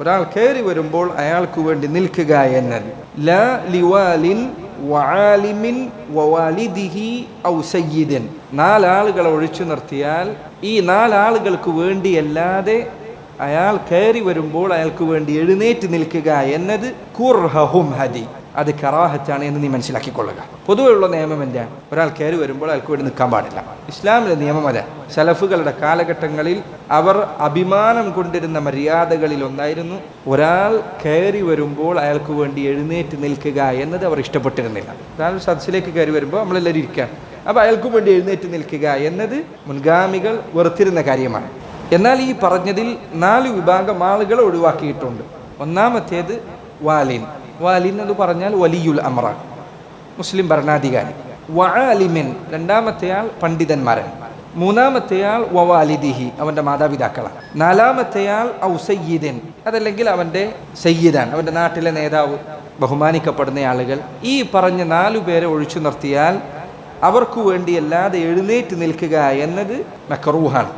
ഒരാൾ കയറി വരുമ്പോൾ അയാൾക്ക് വേണ്ടി നിൽക്കുക എന്നത്. ലാ ലിവാലിൻ വവാലിദിഹി ഔ നാലാളുകളെ ഒഴിച്ചു നിർത്തിയാൽ ഈ നാലാളുകൾക്ക് വേണ്ടിയല്ലാതെ അയാൾ കയറി വരുമ്പോൾ അയാൾക്ക് വേണ്ടി എഴുന്നേറ്റ് നിൽക്കുക എന്നത് കുർഹും ഹദി. അത് കറാഹത്താണ് എന്ന് നീ മനസ്സിലാക്കിക്കൊള്ളുക. പൊതുവെയുള്ള നിയമം എന്താണ്? ഒരാൾ കയറി വരുമ്പോൾ അയാൾക്ക് വേണ്ടി നിൽക്കാൻ പാടില്ല. ഇസ്ലാമിലെ നിയമം അതെ. സലഫുകളുടെ കാലഘട്ടങ്ങളിൽ അവർ അഭിമാനം കൊണ്ടിരുന്ന മര്യാദകളിൽ ഒന്നായിരുന്നു. ഒരാൾ കയറി വരുമ്പോൾ അയാൾക്ക് വേണ്ടി എഴുന്നേറ്റ് നിൽക്കുക എന്നത് അവർ ഇഷ്ടപ്പെട്ടിരുന്നില്ല. ഒരാൾ സദസ്സിലേക്ക് കയറി വരുമ്പോൾ നമ്മളെല്ലാവരും ഇരിക്കാൻ അപ്പോൾ അയാൾക്ക് വേണ്ടി എഴുന്നേറ്റ് നിൽക്കുക എന്നത് മുൻഗാമികൾ വെറുത്തിരുന്ന കാര്യമാണ്. എന്നാൽ ഈ പറഞ്ഞതിൽ നാല് വിഭാഗം ആളുകളെ ഒഴിവാക്കിയിട്ടുണ്ട്. ഒന്നാമത്തേത് വാലിൻ. വാലിൻ എന്ന് പറഞ്ഞാൽ വലിയുൽ അമ്ര. മുസ്ലിം ഭരണാധികാരി. വആലിമിൻ രണ്ടാമത്തെയാൾ പണ്ഡിതന്മാരാണ് മൂന്നാമത്തെയാൾ വവാലിദിഹി അവന്റെ മാതാപിതാക്കളാണ്. നാലാമത്തെയാൾ ഔ സയ്യിദൻ അതല്ലെങ്കിൽ അവന്റെ സയ്യിദാൻ അവന്റെ നാട്ടിലെ നേതാവ്. ബഹുമാനിക്കപ്പെടുന്ന ആളുകൾ. ഈ പറഞ്ഞ നാലു പേരെ ഒഴിച്ചു നിർത്തിയാൽ അവർക്കു വേണ്ടിയല്ലാതെ എഴുന്നേറ്റ് നിൽക്കുക എന്നത് മക്കറൂഹാണ്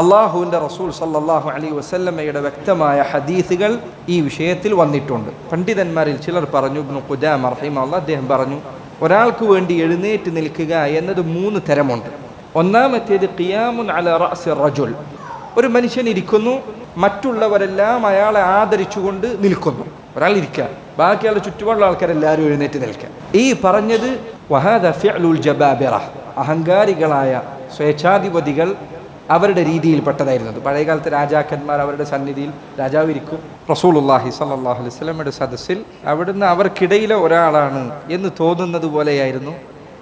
അള്ളാഹുവിന്റെ റസൂൽ സല്ലാഹു അലൈ വസല്ലമ്മയുടെ വ്യക്തമായ ഹദീസുകൾ ഈ വിഷയത്തിൽ വന്നിട്ടുണ്ട്. പണ്ഡിതന്മാരിൽ ചിലർ പറഞ്ഞു ഇബ്നു ഖുജാം റഹിമല്ല അദ്ദേഹം പറഞ്ഞു ഒരാൾക്ക് വേണ്ടി എഴുന്നേറ്റ് നിൽക്കുക എന്നത് മൂന്ന് തരമുണ്ട്. ഒന്നാമത്തേത് ഖിയാമുൻ അല റഅസി റജുൽ. ഒരു മനുഷ്യൻ ഇരിക്കുന്നു മറ്റുള്ളവരെല്ലാം അയാളെ ആദരിച്ചുകൊണ്ട് നിൽക്കുന്നു. ഒരാൾ ഇരിക്കുക ബാക്കിയുള്ള ചുറ്റുപാടുള്ള ആൾക്കാരെല്ലാവരും എഴുന്നേറ്റ് നിൽക്കുക. ഈ പറഞ്ഞത് വഹാദ ജബാബിറ അഹങ്കാരികളായ സ്വേച്ഛാധിപതികൾ അവരുടെ രീതിയിൽപ്പെട്ടതായിരുന്നത് പഴയകാലത്ത് രാജാക്കന്മാർ അവരുടെ സന്നിധിയിൽ രാജാവ് ഇരിക്കും. റസൂലുല്ലാഹി സല്ലാഹു അലൈഹി സ്വലമയുടെ സദസ്സിൽ അവിടുന്ന് അവർക്കിടയിലെ ഒരാളാണ് എന്ന് തോന്നുന്നത് പോലെയായിരുന്നു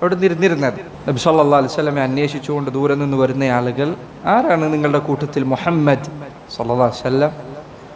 അവിടെ ഇരുന്നിരുന്നത് നബി സല്ലാ അലൈഹി സ്വലമെ അന്വേഷിച്ചുകൊണ്ട് ദൂരെ നിന്ന് വരുന്ന ആളുകൾ ആരാണ് നിങ്ങളുടെ കൂട്ടത്തിൽ മുഹമ്മദ് സല്ലാ വല്ലം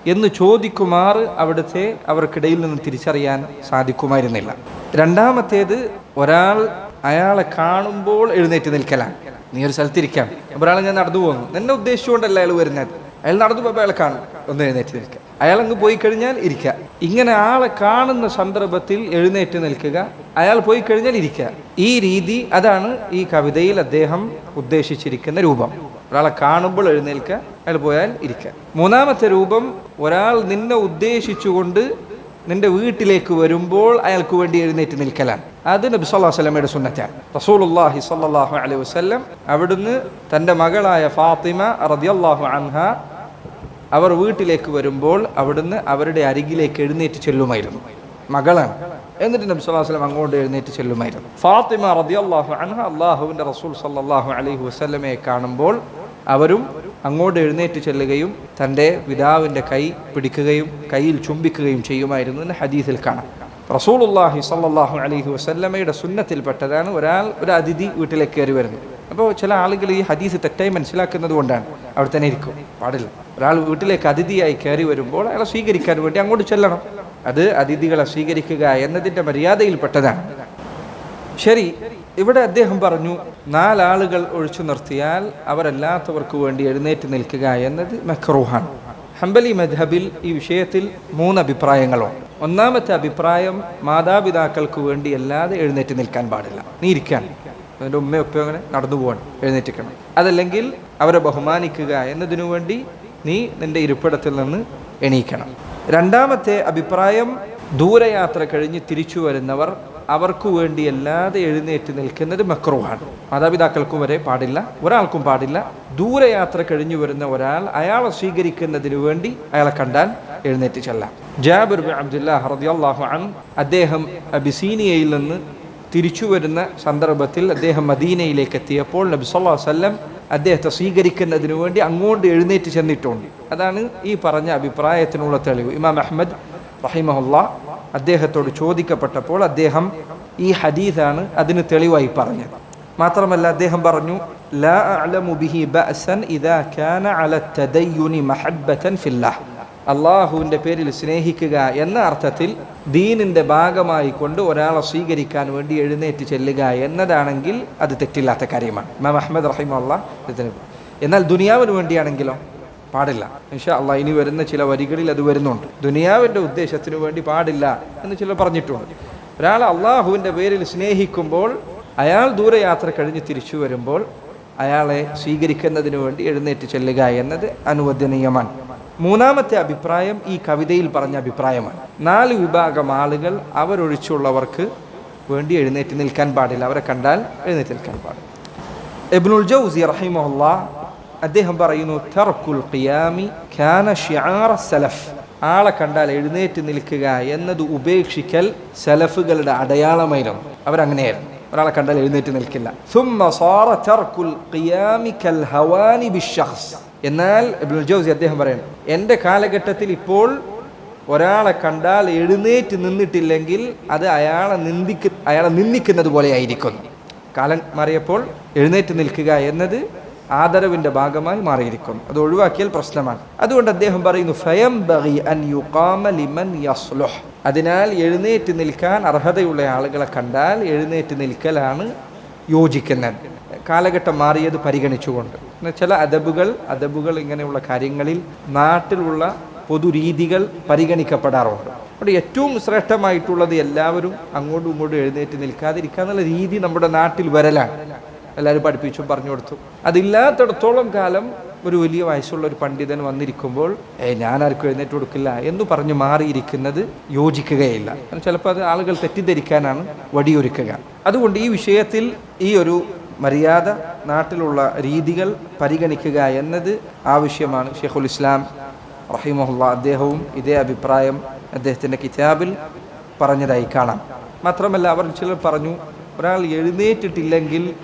എന്ന് ചോദിക്കുമാർ അവിടുത്തെ അവർക്കിടയിൽ നിന്ന് തിരിച്ചറിയാൻ സാധിക്കുമായിരുന്നില്ല. രണ്ടാമത്തേത് ഒരാൾ അയാളെ കാണുമ്പോൾ എഴുന്നേറ്റ് നിൽക്കലാണ്. നീ ഒരു സ്ഥലത്തിരിക്കാം. ഒരാൾ ഞാൻ നടന്നു പോകുന്നു. നിന്നെ ഉദ്ദേശിച്ചുകൊണ്ടല്ല അയാൾ വരുന്നത്. അയാൾ നടന്നു പോയപ്പോൾ അയാളെ കാണും. ഒന്ന് എഴുന്നേറ്റ് നിൽക്കുക. അയാൾ അങ്ങ് പോയി കഴിഞ്ഞാൽ ഇരിക്കുക. ഇങ്ങനെ ആളെ കാണുന്ന സന്ദർഭത്തിൽ എഴുന്നേറ്റ് നിൽക്കുക. അയാൾ പോയി കഴിഞ്ഞാൽ ഇരിക്കുക. ഈ രീതി അതാണ് ഈ കവിതയിൽ അദ്ദേഹം ഉദ്ദേശിച്ചിരിക്കുന്ന രൂപം. ഒരാളെ കാണുമ്പോൾ എഴുന്നേൽക്കുക. അയാൾ പോയാൽ ഇരിക്കുക. മൂന്നാമത്തെ രൂപം ഒരാൾ നിന്നെ ഉദ്ദേശിച്ചുകൊണ്ട് നിന്റെ വീട്ടിലേക്ക് വരുമ്പോൾ അയാൾക്ക് വേണ്ടി എഴുന്നേറ്റ് നിൽക്കലാണ്. അത് നബി സല്ലാ വല്ലമയുടെ സുന്നത്താണ്. റസൂലുല്ലാഹി സല്ലാഹു അലൈഹി വസ്ലം അവിടുന്ന് തന്റെ മകളായ ഫാത്തിമ റദിയല്ലാഹു അൻഹ അവർ വീട്ടിലേക്ക് വരുമ്പോൾ അവിടുന്ന് അവരുടെ അരികിലേക്ക് എഴുന്നേറ്റ് ചെല്ലുമായിരുന്നു. മകളാണ്. എന്നിട്ട് നബി സല്ലാ വസ്ലം അങ്ങോട്ട് എഴുന്നേറ്റ് ചെല്ലുമായിരുന്നു. ഫാത്തിമ റദിയല്ലാഹു അൻഹ അള്ളാഹുവിന്റെ റസൂൽ സല്ലാഹു അലൈഹി വസ്ലമയെ കാണുമ്പോൾ അവരും അങ്ങോട്ട് എഴുന്നേറ്റ് ചെല്ലുകയും തന്റെ പിതാവിന്റെ കൈ പിടിക്കുകയും കയ്യിൽ ചുംബിക്കുകയും ചെയ്യുമായിരുന്നു എന്ന് ഹദീസിൽ കാണാം. റസൂലുല്ലാഹി സല്ലാഹു അലൈഹി വസല്ലമയുടെ സുന്നത്തിൽപ്പെട്ടതാണ് ഒരാൾ ഒരു അതിഥി വീട്ടിലേക്ക് കയറി വരുന്നത്. അപ്പോൾ ചില ആളുകൾ ഈ ഹദീസ് തെറ്റായി മനസ്സിലാക്കുന്നത് കൊണ്ടാണ് അവിടെ തന്നെ ഇരിക്കും. പാടില്ല. ഒരാൾ വീട്ടിലേക്ക് അതിഥിയായി കയറി വരുമ്പോൾ അയാളെ സ്വീകരിക്കാൻ വേണ്ടി അങ്ങോട്ട് ചെല്ലണം. അത് അതിഥികളെ സ്വീകരിക്കുക എന്നതിന്റെ മര്യാദയിൽപ്പെട്ടതാണ്. ശരി ഇവിടെ അദ്ദേഹം പറഞ്ഞു നാലാളുകൾ ഒഴിച്ചു നിർത്തിയാൽ അവരല്ലാത്തവർക്ക് വേണ്ടി എഴുന്നേറ്റ് നിൽക്കുക എന്നത് മെക്രൂഹാണ്. ഹംബലി മദ്ഹബിൽ ഈ വിഷയത്തിൽ മൂന്ന് അഭിപ്രായങ്ങളുണ്ട്. ഒന്നാമത്തെ അഭിപ്രായം മാതാപിതാക്കൾക്ക് വേണ്ടി അല്ലാതെ എഴുന്നേറ്റ് നിൽക്കാൻ പാടില്ല. നീ ഇരിക്കാൻ അതിന്റെ ഉമ്മയും ഒപ്പം അങ്ങനെ നടന്നു പോകണം എഴുന്നേറ്റിക്കണം അതല്ലെങ്കിൽ അവരെ ബഹുമാനിക്കുക എന്നതിനു വേണ്ടി നീ നിന്റെ ഇരിപ്പിടത്തിൽ നിന്ന് എണീക്കണം. രണ്ടാമത്തെ അഭിപ്രായം ദൂരയാത്ര കഴിഞ്ഞ് തിരിച്ചു വരുന്നവർ അവർക്ക് വേണ്ടി അല്ലാതെ എഴുന്നേറ്റ് നിൽക്കുന്നത് മക്രുവാണ് മാതാപിതാക്കൾക്കും വരെ പാടില്ല ഒരാൾക്കും പാടില്ല. ദൂരയാത്ര കഴിഞ്ഞു വരുന്ന ഒരാൾ അയാളെ സ്വീകരിക്കുന്നതിന് വേണ്ടി അയാളെ കണ്ടാൽ എഴുന്നേറ്റ് ചെല്ലാം. ജാബിർ റദിയല്ലാഹു അൻ അദ്ദേഹം അബിസീനിയയിൽ നിന്ന് തിരിച്ചു വരുന്ന സന്ദർഭത്തിൽ അദ്ദേഹം മദീനയിലേക്ക് എത്തിയപ്പോൾ നബി സല്ലാ വല്ലം അദ്ദേഹത്തെ സ്വീകരിക്കുന്നതിന് വേണ്ടി അങ്ങോട്ട് എഴുന്നേറ്റ് ചെന്നിട്ടുണ്ട്. അതാണ് ഈ പറഞ്ഞ അഭിപ്രായത്തിനുള്ള തെളിവ്. ഇമാം അഹമ്മദ് റഹിമഹുല്ല അദ്ദേഹത്തോട് ചോദിക്കപ്പെട്ടപ്പോൾ അദ്ദേഹം ഈ ഹദീസാണ് അതിന് തെളിവായി പറഞ്ഞത്. മാത്രമല്ല അദ്ദേഹം പറഞ്ഞു ലാ ബിഹി ബഅസൻ ഇദാ കാന അല ഫില്ലാഹ്. അള്ളാഹുവിന്റെ പേരിൽ സ്നേഹിക്കുക എന്ന അർത്ഥത്തിൽ ദീനിന്റെ ഭാഗമായി കൊണ്ട് ഒരാളെ സ്വീകരിക്കാൻ വേണ്ടി എഴുന്നേറ്റ് ചെല്ലുക എന്നതാണെങ്കിൽ അത് തെറ്റില്ലാത്ത കാര്യമാണ്. മാം അഹമ്മദ് റഹിമല്ല എന്നാൽ ദുനിയാവിന് വേണ്ടിയാണെങ്കിലോ? പാടില്ല. പക്ഷേ അള്ള ഇനി വരുന്ന ചില വരികളിൽ അത് വരുന്നുണ്ട്. ദുനിയാവിന്റെ ഉദ്ദേശത്തിന് വേണ്ടി പാടില്ല എന്ന് ചിലർ പറഞ്ഞിട്ടുണ്ട്. ഒരാൾ അള്ളാഹുവിന്റെ പേരിൽ സ്നേഹിക്കുമ്പോൾ അയാൾ ദൂരയാത്ര കഴിഞ്ഞ് തിരിച്ചു വരുമ്പോൾ അയാളെ സ്വീകരിക്കുന്നതിന് വേണ്ടി എഴുന്നേറ്റ് ചെല്ലുക എന്നത് അനുവദനീയമാണ്. മൂന്നാമത്തെ അഭിപ്രായം ഈ കവിതയിൽ പറഞ്ഞ അഭിപ്രായമാണ്. നാല് വിഭാഗം ആളുകൾ അവരൊഴിച്ചുള്ളവർക്ക് വേണ്ടി എഴുന്നേറ്റ് നിൽക്കാൻ പാടില്ല. അവരെ കണ്ടാൽ എഴുന്നേറ്റ് നിൽക്കാൻ പാടില്ല. ഇബ്നുൽ ജൗസി റഹിമഹുല്ല അദ്ദേഹം പറയുന്നു തർക്കുൽ ഖിയാമി ഖാന ഷിയാറ സലഫ്. ആളെ കണ്ടാൽ എഴുന്നേറ്റ് നിൽക്കുക എന്നത് ഉപേക്ഷിക്കൽ സലഫുകളുടെ അടയാളമായിരുന്നു അവരങ്ങനെയായിരുന്നു. ഒരാളെ കണ്ടാൽ എഴുന്നേറ്റ് നിൽക്കില്ല. എന്നാൽ ജോസി അദ്ദേഹം പറയുന്നു എന്റെ കാലഘട്ടത്തിൽ ഇപ്പോൾ ഒരാളെ കണ്ടാൽ എഴുന്നേറ്റ് നിന്നിട്ടില്ലെങ്കിൽ അത് അയാളെ നിന്ദിക്ക് അയാളെ നിന്ദിക്കുന്നത് പോലെ ആയിരിക്കുന്നു കാലം മാറിയപ്പോൾ എഴുന്നേറ്റ് നിൽക്കുക എന്നത് ആദരവിന്റെ ഭാഗമായി മാറിയിരിക്കുന്നു. അത് ഒഴിവാക്കിയാൽ പ്രശ്നമാണ്. അതുകൊണ്ട് അദ്ദേഹം പറയുന്നു ഫയം അൻ യുഖാമ ലിമൻ യസ്ലുഹ്. അതിനാൽ എഴുന്നേറ്റ് നിൽക്കാൻ അർഹതയുള്ള ആളുകളെ കണ്ടാൽ എഴുന്നേറ്റ് നിൽക്കലാണ് യോജിക്കുന്നത്. കാലഘട്ടം മാറിയത് പരിഗണിച്ചുകൊണ്ട്. ചില അദബുകൾ അദബുകൾ ഇങ്ങനെയുള്ള കാര്യങ്ങളിൽ നാട്ടിലുള്ള പൊതുരീതികൾ പരിഗണിക്കപ്പെടാറുണ്ട്. അവിടെ ഏറ്റവും ശ്രേഷ്ഠമായിട്ടുള്ളത് എല്ലാവരും അങ്ങോട്ടും ഇങ്ങോട്ടും എഴുന്നേറ്റ് നിൽക്കാതിരിക്കുക എന്നുള്ള രീതി നമ്മുടെ നാട്ടിൽ വരലാണ്. എല്ലാവരും പഠിപ്പിച്ചും പറഞ്ഞു കൊടുത്തു. അതില്ലാത്തിടത്തോളം കാലം ഒരു വലിയ വയസ്സുള്ള ഒരു പണ്ഡിതൻ വന്നിരിക്കുമ്പോൾ ഏ ഞാൻ ആർക്കും എഴുന്നേറ്റ് കൊടുക്കില്ല എന്ന് പറഞ്ഞ് മാറിയിരിക്കുന്നത് യോജിക്കുകയില്ല. ചിലപ്പോൾ അത് ആളുകൾ തെറ്റിദ്ധരിക്കാനാണ് വടിയൊരുക്കുക. അതുകൊണ്ട് ഈ വിഷയത്തിൽ ഈ ഒരു മര്യാദ നാട്ടിലുള്ള രീതികൾ പരിഗണിക്കുക എന്നത് ആവശ്യമാണ്. ഷെയ്ഖുൽ ഇസ്ലാം റഹിമഹുല്ല അദ്ദേഹവും ഇതേ അഭിപ്രായം അദ്ദേഹത്തിന്റെ കിതാബിൽ പറഞ്ഞതായി കാണാം. മാത്രമല്ല അവർ ചിലർ പറഞ്ഞു ഒരാൾ എഴുന്നേറ്റിട്ടില്ലെങ്കിൽ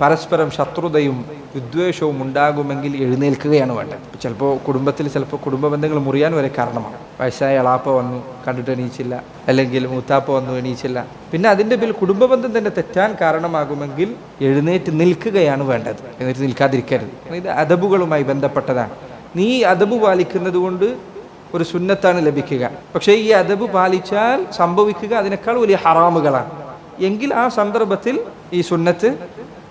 പരസ്പരം ശത്രുതയും വിദ്വേഷവും ഉണ്ടാകുമെങ്കിൽ എഴുന്നേൽക്കുകയാണ് വേണ്ടത്. ചിലപ്പോൾ കുടുംബത്തിൽ ചിലപ്പോൾ കുടുംബ ബന്ധങ്ങൾ മുറിയാൻ വരെ കാരണമാണ് വയസ്സായ എളാപ്പ വന്നു കണ്ടിട്ട് എണീച്ചില്ല. അല്ലെങ്കിൽ മൂത്താപ്പ വന്നു എണീച്ചില്ല. പിന്നെ അതിന്റെ പേരിൽ കുടുംബ ബന്ധം തന്നെ തെറ്റാൻ കാരണമാകുമെങ്കിൽ എഴുന്നേറ്റ് നിൽക്കുകയാണ് വേണ്ടത്. എഴുന്നേറ്റ് നിൽക്കാതിരിക്കരുത്. ഇത് അദബുകളുമായി ബന്ധപ്പെട്ടതാണ്. നീ അദബ് പാലിക്കുന്നത് കൊണ്ട് ഒരു സുന്നത്താണ് ലഭിക്കുക. പക്ഷേ ഈ അദബ് പാലിച്ചാൽ സംഭവിക്കുക അതിനേക്കാൾ വലിയ ഹറാമുകളാണ്. എങ്കിൽ ആ സന്ദർഭത്തിൽ ഈ സുന്നത്ത്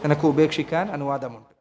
നിനക്ക് ഉപേക്ഷിക്കാൻ അനുവാദമുണ്ട്.